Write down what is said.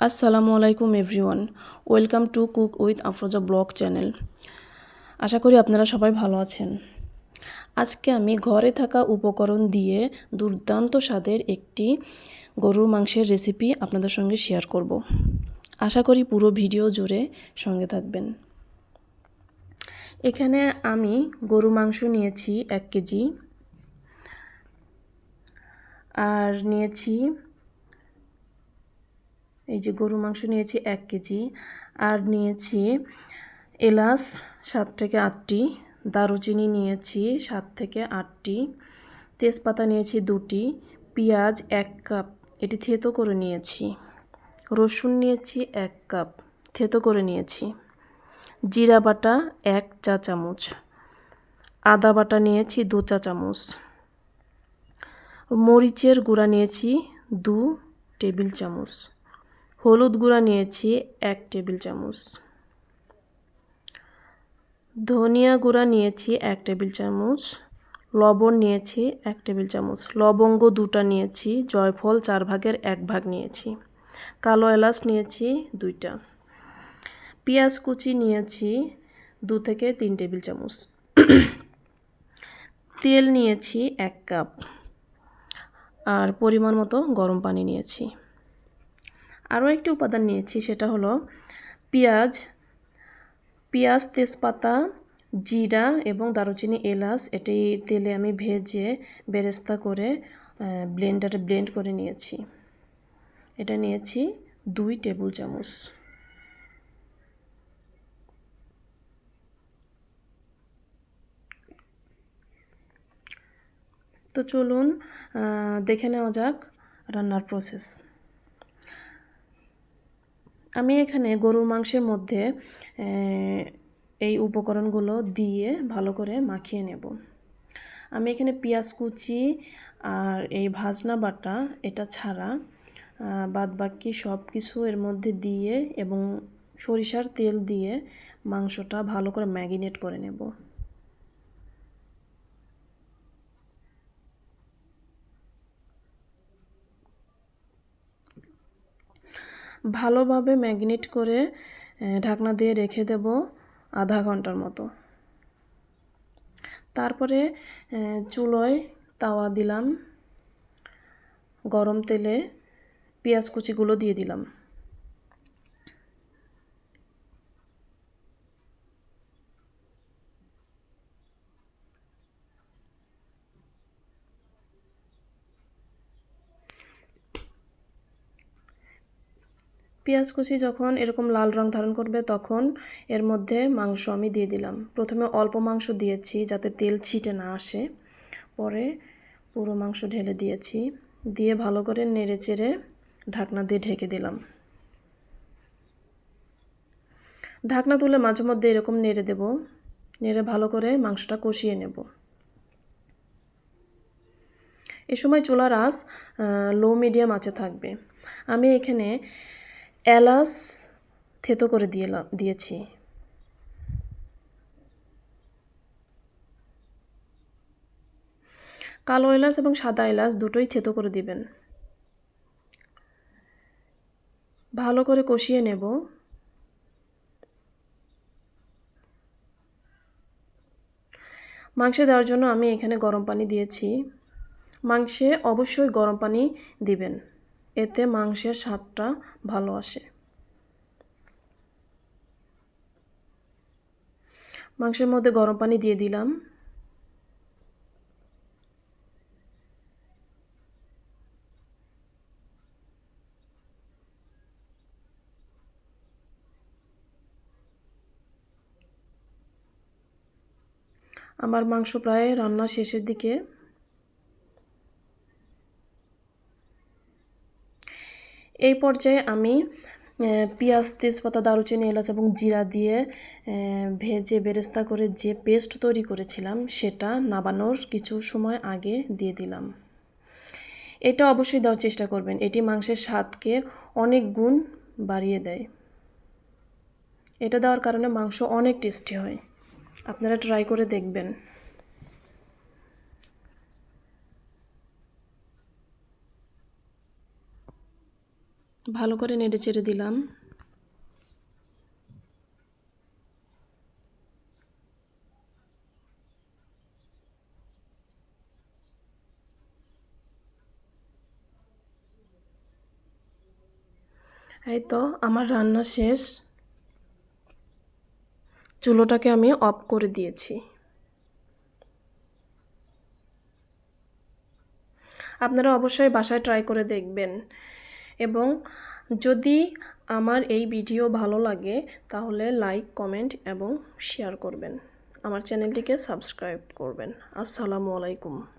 আসসালামু আলাইকুম everyone. Welcome to cook with Afroza blog channel. আশা করি আপনারা সবাই ভালো আছেন। আজকে আমি ঘরে থাকা উপকরণ দিয়ে দুর্দান্ত স্বাদের একটি গরুর মাংসের রেসিপি আপনাদের সঙ্গে শেয়ার করব। আশা করি পুরো ভিডিও জুড়ে সঙ্গে থাকবেন। এখানে আমি গরু মাংস নিয়েছি এক কেজি। আর নিয়েছি এই যে গরু মাংস নিয়েছি এক কেজি, আর নিয়েছি এলাচ সাত থেকে আটটি, দারুচিনি নিয়েছি সাত থেকে আটটি, তেজপাতা নিয়েছি দুটি, পেঁয়াজ এক কাপ, এটি থেতো করে নিয়েছি। রসুন নিয়েছি এক কাপ, থেতো করে নিয়েছি। জিরা বাটা এক চা চামচ, আদা বাটা নিয়েছি দু চা চামচ, মরিচের গুঁড়া নিয়েছি দু টেবিল চামচ। হলুদ গুঁড়া নিয়েছি এক টেবিল চামচ। ধনিয়া গুঁড়া নিয়েছি এক টেবিল চামচ। লবণ নিয়েছি এক টেবিল চামচ। লবঙ্গ দুটা নিয়েছি, জয়ফল চার ভাগের এক ভাগ নিয়েছি। কালো এলাচ নিয়েছি দুইটা। পেঁয়াজ কুচি নিয়েছি দু থেকে তিন টেবিল চামচ। তেল নিয়েছি এক কাপ। আর পরিমাণ মতো গরম পানি নিয়েছি। আরও একটি উপাদান নিয়েছি, সেটা হলো পেঁয়াজ পেঁয়াজ, তেজপাতা, জিরা এবং দারুচিনি, এলাচ, এটি তেলে আমি ভেজে বেরেস্তা করে ব্লেন্ডারে ব্লেন্ড করে নিয়েছি। এটা নিয়েছি দুই টেবিল চামচ। তো চলুন দেখে নেওয়া যাক রান্নার প্রসেস। আমি এখানে গরুর মাংসের মধ্যে এই উপকরণগুলো দিয়ে ভালো করে মাখিয়ে নেব। আমি এখানে পেঁয়াজ কুচি আর এই ভাজনা বাটা, এটা ছাড়া বাদ বাকি সব কিছু এর মধ্যে দিয়ে এবং সরিষার তেল দিয়ে মাংসটা ভালো করে ম্যাগিনেট করে নেব। ভালোভাবে ম্যাগনেট করে ঢাকনা দিয়ে রেখে দেব আধা ঘণ্টার মতো। তারপরে চুলোয় তাওয়া দিলাম, গরম তেলে পেঁয়াজ কুচিগুলো দিয়ে দিলাম। পেঁয়াজ কুচি যখন এরকম লাল রং ধারণ করবে, তখন এর মধ্যে মাংস আমি দিয়ে দিলাম। প্রথমে অল্প মাংস দিয়েছি যাতে তেল ছিটে না আসে। পরে পুরো মাংস ঢেলে দিয়েছি। দিয়ে ভালো করে নেড়ে চেড়ে ঢাকনা দিয়ে ঢেকে দিলাম। ঢাকনা তুলে মাঝে মধ্যে এরকম নেড়ে দেব। নেড়ে ভালো করে মাংসটা কষিয়ে নেব। এ সময় চুলার আঁচ লো মিডিয়াম আঁচে থাকবে। আমি এখানে এলাচ থেতো করে দিয়েলাম দিয়েছি। কালো এলাচ এবং সাদা এলাচ দুটোই থেতো করে দিবেন। ভালো করে কষিয়ে নেব। মাংসে দেওয়ার জন্য আমি এখানে গরম পানি দিয়েছি। মাংসে অবশ্যই গরম পানি দিবেন। এতে মাংসের স্বাদটা ভালো আসে। মাংসের মধ্যে গরম পানি দিয়ে দিলাম। আমার মাংস প্রায় রান্না শেষের দিকে এই পর্যায়ে আমি পেঁয়াজ, তেজপাতা, দারুচিনি, এলাচ এবং জিরা দিয়ে ভেজে বেরেস্তা করে যে পেস্ট তৈরি করেছিলাম সেটা নাবানোর কিছু সময় আগে দিয়ে দিলাম। এটা অবশ্যই দেওয়ার চেষ্টা করবেন। এটি মাংসের স্বাদকে অনেক গুণ বাড়িয়ে দেয়। এটা দেওয়ার কারণে মাংস অনেক টেস্টি হয়। আপনারা ট্রাই করে দেখবেন। ভালো করে নেড়ে চেড়ে দিলাম। এই তো আমার রান্না শেষ। চুলোটাকে আমি অফ করে দিয়েছি। আপনারা অবশ্যই বাসায় ট্রাই করে দেখবেন। এবং যদি আমার এই ভিডিও ভালো লাগে, তাহলে লাইক, কমেন্ট এবং শেয়ার করবেন। আমার চ্যানেলটিকে সাবস্ক্রাইব করবেন। আসসালামু আলাইকুম।